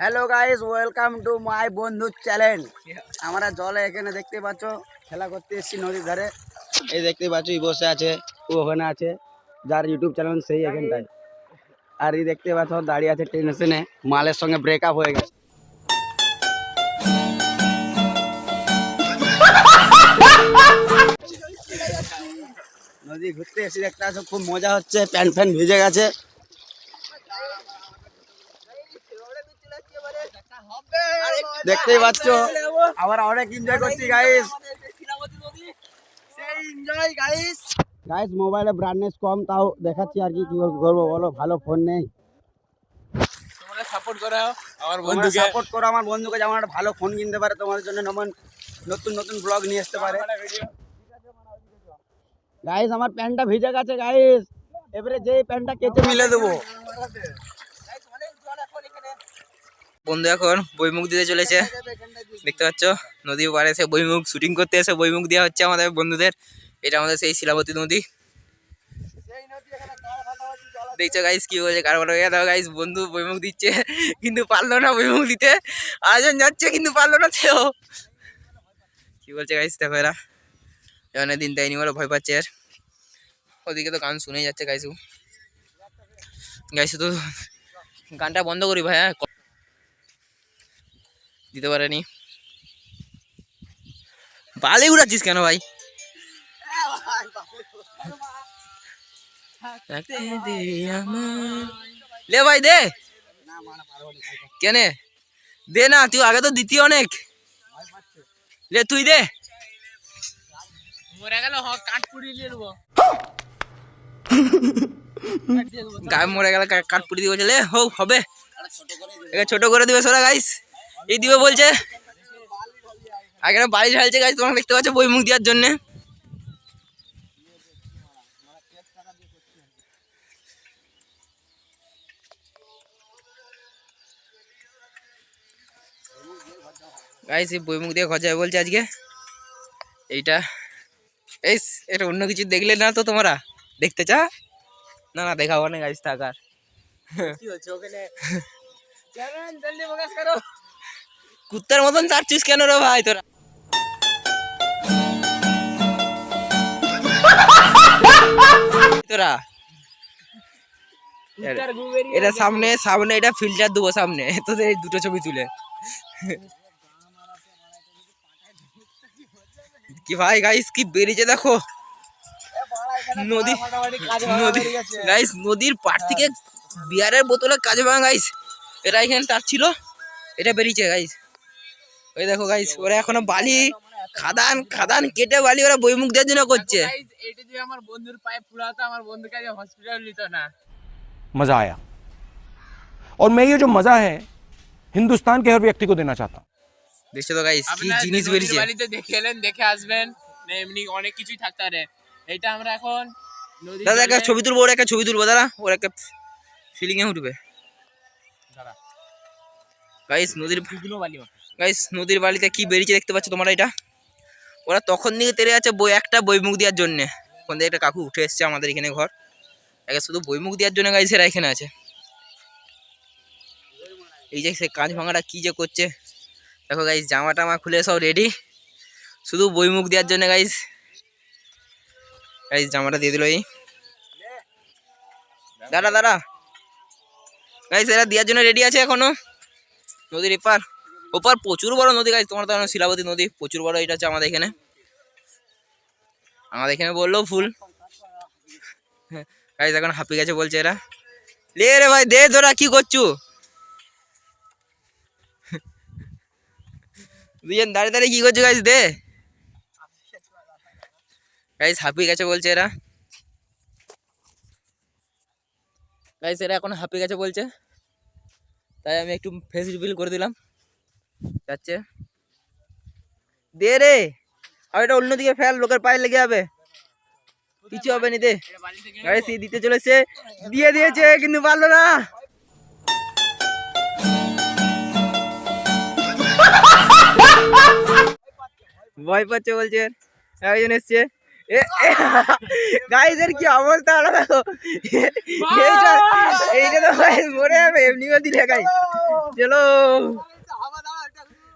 Hello guys welcome to my বন্ধু channel আমরা জলে এখানে দেখতে পাচ্ছ খেলা করতে এসেছি নদীর ধারে। এই দেখতে পাচ্ছ এই বসে আছে ও ওখানে আছে যার ইউটিউব চ্যানেল সেই এখানটায়। আর এই দেখতে পাচ্ছ দাঁড়িয়ে আছে টেনশনে মালের সঙ্গে ব্রেকআপ হয়ে গেছে। নদী ঘুরতে এসে দেখতে পাচ্ছ খুব মজা হচ্ছে প্যান্ট ফ্যান ভিজে গেছে। দেখতেই পাচ্ছ। আমরা অনেক এনজয় করছি গাইস গাইস মোবাইলে ব্রাইটনেস কম তাও দেখাচ্ছি আর কি কি করব বলো ভালো ফোন নেই। সাপোর্ট করো আমার বন্ধুকে। সাপোর্ট করো আমার বন্ধুকে যেমন একটা ভালো ফোন কিনতে পারে তোমাদের জন্য যেমন নতুন নতুন ব্লগ নিয়ে আসতে পারে। গাইস আমার প্যান্টটা ভিজে গেছে গাইস এবারে যেই প্যান্টটা কেচে মিলে দেবো। বন্ধু এখন বইমুখ দিতে চলেছে। দেখতে পাচ্ছ, নদীর পাড়ে এসে বইমুখ শুটিং করতে এসে বইমুখ দেওয়া হচ্ছে আমাদের বন্ধুদের। এটা আমাদের সেই শিলাবতী নদী। দেখছ গাইস কি বলছে কারবার হয়ে গেল গাইস বন্ধু বইমুখ দিচ্ছে, কিন্তু পারল না বইমুখ দিতে। আরেকজন যাচ্ছে, কিন্তু পারল না সেও। কি বলছে গাইস দেখো এরা। এখানে দিন দেয়নি বলে ভয় পাচ্ছে আর ওদিকে তো গান শুনেই যাচ্ছে গাইসু গাইসু তো গানটা বন্ধ করি ভাই হ্যাঁ? দিতে পারেনি। বালি উড়াচ্ছিস কেন ভাই? লে ভাই দে। কেনে? দে না তুই আগে তো দিতি অনেক। লে তুই দে। মরে গেল কাঠ পুড়িয়ে দিয়ে দেবো। গায়ে মরে গেলে কাঠ পুড়ি দিয়ে হোক হবে। ছোট করে দিবে সোরা গাইস এই দিবে বলছে। আগে না বাড়ি ঢালছে গাইস তোমাকে দেখতে পাচ্ছ বই মুখ দেওয়ার জন্যে। গাইস এই বই মুখ দিয়ে যাবে বলছে আজকে। এইটা। এই এটা অন্য কিছু দেখলে না তো তোমরা? দেখতে চা না না দেখাবো না গাইস থাকার কি হচ্ছে ওখানে? জলদি প্রকাশ করো। কুত্তার মতন চাচ্ছিস কেন রে ভাই তোরা? তোরা? এটা সামনে সামনে এটা ফিল্টার দেবো সামনে তোদের এই দুটো ছবি তুলে। কি ভাই গাইস কি বেরিয়েছে দেখো। নদী নদী গাইস নদীর পাড় থেকে বিয়ারের বোতলে কাজে ভাঙা গাইস এরা এখানে তার ছিল এটা বেরিয়েছে গাইস ওই দেখো গাইস ওরা এখনো বালি খাদান খাদান কেটে বালি ওরা বইমুখ দেওয়ার জন্য করছে Guys, এটা যে আমার বন্ধুর পায়ে ফুলাতো আমার বন্ধুকে আজ হসপিটাল নিত না मज़ा आया और मैं ये जो मज़ा है हिंदुस्तान के हर व्यक्ति को देना चाहता हूँ দেখছো তো গাইস কি আপনারা জিনিস নদীর বেরিয়েছে বাড়িতে দেখে এলেন দেখে আসবেন না এমনি অনেক কিছুই থাকতে পারে এটা আমরা এখন নদীর দাদা একটা জলে- ছবি তুলবো ওর একটা ছবি তুলবো দাদা ওর একটা ফিলিং এ উঠবে গাইস নদীর শুকনো বালি মাখা। গাইস নদীর বালিতে কি বেরিয়েছে দেখতে পাচ্ছ তোমরা এটা? ওরা তখন দিকে তেরে আছে বই, একটা বইমুখ দেওয়ার জন্যে। ওখান থেকে একটা কাকু উঠে এসছে আমাদের এখানে ঘর। একে শুধু বইমুখ দেওয়ার জন্য গাইস এরা এখানে আছে। এই যে সে কাঁচ ভাঙাটা কী যে করছে। দেখো গাইস জামা টামা খুলে সব রেডি শুধু বইমুখ দেওয়ার জন্য গাইস গাইস জামাটা দিয়ে দিল এই। দাঁড়া দাঁড়া। গাইস এরা দেওয়ার জন্য রেডি আছে এখনও। নদীর এপার। ওপার প্রচুর বড় নদী গাইস তোমার তো শিলাবতী নদী, প্রচুর বড় এটা হচ্ছে আমাদের এখানে। আমাদের এখানে বললেও ফুল। গাইস এখন হাঁপি গেছে বলছে এরা। লে রে ভাই, দে তোরা, কি করছু? দুজন দাঁড়িয়ে দাঁড়িয়ে কি করছ গাইস দে। গাইস হাঁপি গেছে বলছে এরা। গাইস এরা এখন হাঁপি গেছে বলছে। তাই আমি একটু ফেস রিভিল করে দিলাম। যাচ্ছে। দে রে। আর এটা অন্যদিকে ফেল লোকের পায়ে লেগে যাবে। কিছু হবে নি দে। দিতে চলেছে। দিয়ে দিয়েছে কিন্তু পারল না। ভয় পাচ্ছে বলছে। একজন এসছে। গাইস এর কি অবস্থা চল, এইটা তো মরে যাবে এমনিও দিলে গাইস চলো।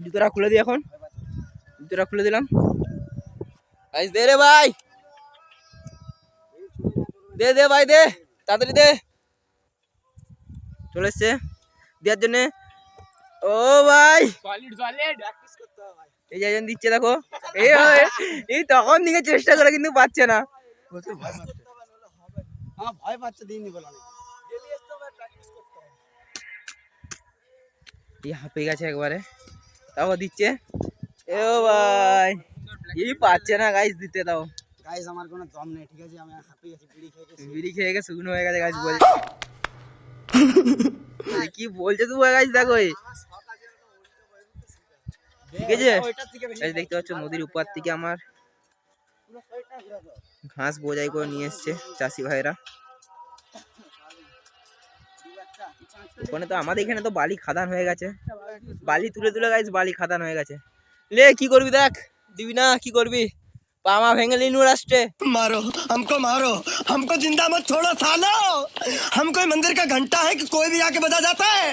জুতোটা খুলে দি এখন। জুতোটা খুলে দিলাম। গাইস দে রে ভাই। দে দে ভাই দে। তাড়াতাড়ি দে। চলে এসছে দেওয়ার জন্যে। ও ভাই। এই যে একজন দিচ্ছে দেখো। এই হয়- এই তখন দিকে চেষ্টা করে কিন্তু পাচ্ছে না। ভয় পাচ্ছে। দিন এই হাঁপে গেছে একবারে। তাও দিচ্ছে। এ ও ভাই এই পাচ্ছে না গাইস দিতে দাও। গাইস আমার কোনো দম নেই ঠিক আছে? আমি হাঁপিয়ে গেছি বিড়ি খেয়ে গেছি। বিড়ি খেয়ে গেছে শুকনো হয়ে গেছে গাছ বল। কি বলছে তুই গাছ দেখো ঠিক আছে? গাছ দেখতে পাচ্ছ নদীর উপর থেকে আমার ঘাস বোঝাই করে নিয়ে এসছে চাষি ভাইরা। ওখানে তো আমাদের এখানে তো বালি খাদান হয়ে গেছে বালি তুলে তুলে গাইস বালি খাদান হয়ে গেছে লে কি করবি দেখ দিবি না কি করবি পামা ভেঙে লিনু রাষ্ট্রে मारो हमको मारो हमको जिंदा मत छोड़ो सालो हम कोई मंदिर का घंटा है कि कोई भी आके बजा जाता है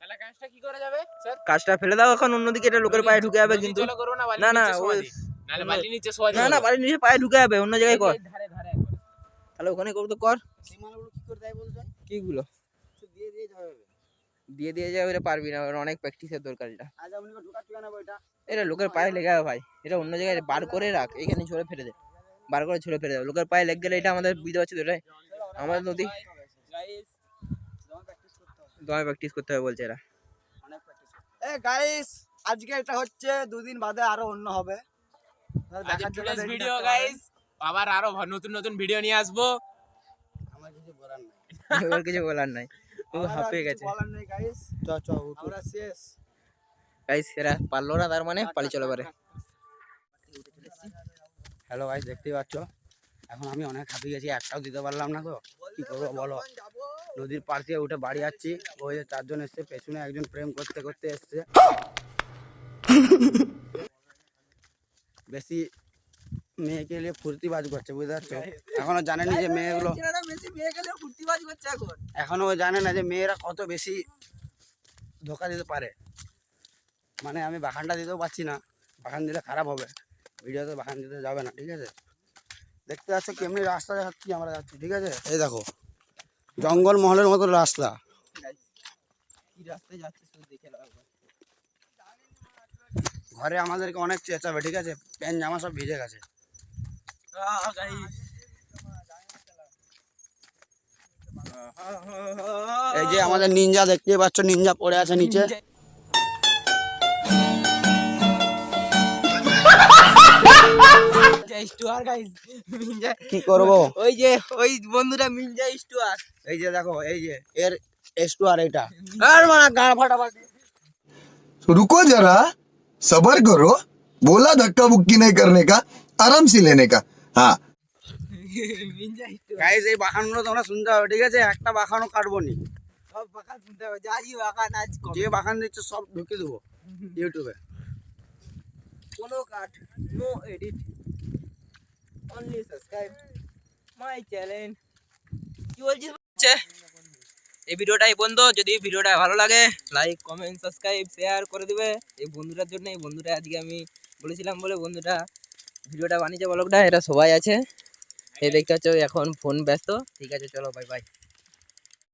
তাহলে কাজটা কি করা যাবে স্যার কাজটা ফেলে দাও এখন অন্যদিকে এটা লোকের পায়ে ঢুকে যাবে কিন্তু চলো করো না বালি না, না, নিচে শোয়া ওই- দি। নাহলে বালি নিচে শোয়া না না বাড়ির নিচে পায়ে ঢুকে যাবে অন্য জায়গায় কর ধারে ধারে একবার। তাহলে ওখানে করবো তো কর সেই মালগুলো কি করে দেয় বলতো কি গুলো দিয়ে দিয়ে যাবে দিয়ে দিয়ে যাবে এটা পারবি না অনেক প্র্যাকটিসের দরকার এটা। বইটা। এটা লোকের পায়ে লেগে যাবে ভাই এটা অন্য জায়গায় বার করে রাখ এখানে ছড়ে ফেলে দে বার করে ছড়ে ফেলে দে লোকের পায়ে লেগে গেলে এটা আমাদের বুঝতে পারছি তো এটাই? আমাদের নদী দমে প্র্যাকটিস করতে হবে বলছে এরা। অনেক প্র্যাকটিস এ গাইস আজকে এটা হচ্ছে দুদিন বাদে আরও অন্য হবে। দেখার জন্য ভিডিও গাইস আবার আরও নতুন নতুন ভিডিও নিয়ে আসব। আমার কিছু বলার নেই। এবার কিছু বলার নাই। ও হাঁপিয়ে গেছে। চ চ আমরা শেষ। গাইস এরা পারল না তার মানে পালি চলে পারে। হ্যালো গাইস দেখতেই পাচ্ছ? এখন আমি অনেক হাঁপিয়ে গেছি একটাও দিতে পারলাম না তো। কি করব বলো? নদীর পাড় থেকে উঠে বাড়ি যাচ্ছি। ওই যে চারজন এসছে পেছনে একজন প্রেম করতে করতে এসছে। বেশি মেয়েকে নিয়ে ফুর্তিবাজ করছে বুঝতে পারছ? এখনও জানেনি যে মেয়েগুলো এখন। জানে না যে মেয়েরা কত বেশি ধোকা দিতে পারে। মানে আমি বাখানটা দিতেও পারছি না। বাখান দিলে খারাপ হবে। ভিডিওতে বাখান দিতে যাবে না ঠিক আছে? দেখতে পাচ্ছ কেমনি রাস্তা যাচ্ছি আমরা যাচ্ছি ঠিক আছে? এই দেখো জঙ্গল মহলের মতো রাস্তা। ঘরে আমাদেরকে অনেক চেঁচাবে ঠিক আছে? প্যান্ট জামা সব ভিজে গেছে। এই যে আমাদের নিনজা দেখতে পাচ্ছ নিনজা পড়ে আছে নিচে মিনজা স্টুয়ার গাইস মিনজা কি করবো ওই যে ওই বন্ধুটা মিনজা স্টুয়ার এই যে দেখো এই যে এর এস্টু আর এটা আর মারা গাড় ফাটাফাটি रुको जरा सबर करो बोला धक्का बुक्की नहीं करने का आराम से लेने का গাইস এই বাখানগুলো তোমরা শুনতে হবে ঠিক আছে? একটা বাখানও কাটবো নি। সব বাঁকা শুনতে হবে যা জি নাচ কম যে বাখান দিচ্ছে সব ঢুকে দেবো ইউটিউবে। কোনো cut no edit only subscribe my channel কি বলছিস? বাচ্চা? এই ভিডিওটা এই বন্ধু। যদি ভিডিওটা ভালো লাগে লাইক কমেন্ট সাবস্ক্রাইব শেয়ার করে দিবে। এই বন্ধুটার জন্য এই বন্ধুটা আজকে আমি বলেছিলাম বলে বন্ধুটা ভিডিওটা বানিয়েছে ব্লগটা এরা সবাই আছে। এই দেখতে পাচ্ছ, এখন ফোন ব্যস্ত। ঠিক আছে, চলো বাই বাই